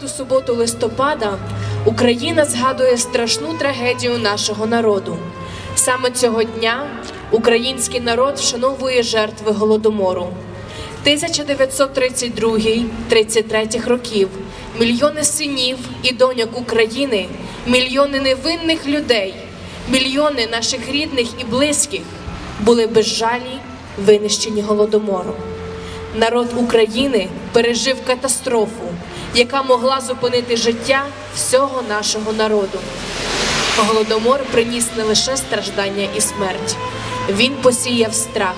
Ту суботу листопада Україна згадує страшну трагедію нашого народу. Саме цього дня український народ вшановує жертви голодомору. 1932-33 років мільйони синів і доньок України, мільйони невинних людей, мільйони наших рідних і близьких були безжалі винищені голодомором. Народ України пережив катастрофу, яка могла зупинити життя всього нашого народу. Голодомор приніс не лише страждання і смерть, він посіяв страх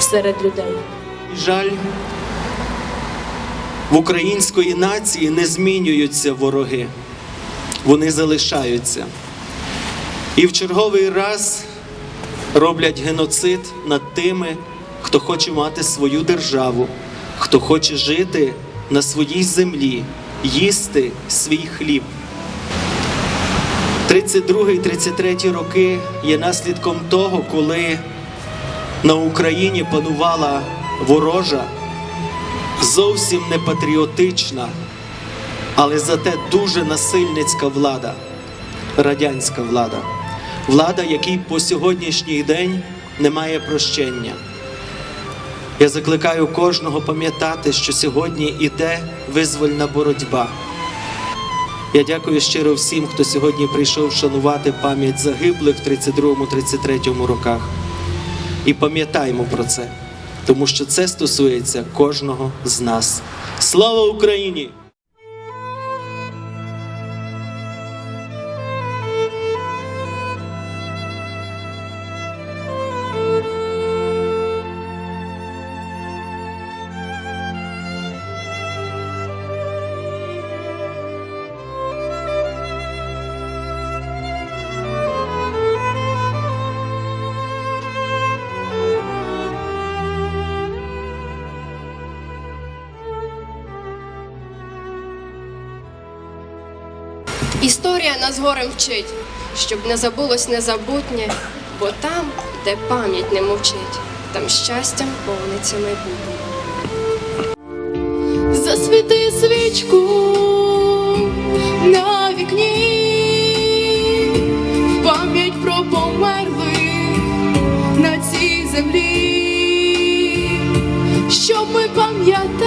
серед людей. Жаль, в української нації не змінюються вороги, вони залишаються. І в черговий раз роблять геноцид над тими, хто хоче мати свою державу, хто хоче жити на своїй землі, їсти свій хліб. 32-33 роки є наслідком того, коли на Україні панувала ворожа, зовсім не патріотична, але зате дуже насильницька влада, радянська влада, влада, якій по сьогоднішній день немає прощення. Я закликаю кожного пам'ятати, що сьогодні іде визвольна боротьба. Я дякую щиро всім, хто сьогодні прийшов шанувати пам'ять загиблих в 32-33 роках. І пам'ятаємо про це, тому що це стосується кожного з нас. Слава Україні! Історія нас горем вчить, щоб не забулось незабутнє, бо там, де пам'ять не мовчить, там щастям повниться майбутнє. Засвіти свічку на вікні, пам'ять про померлих на цій землі, щоб ми пам'ятали.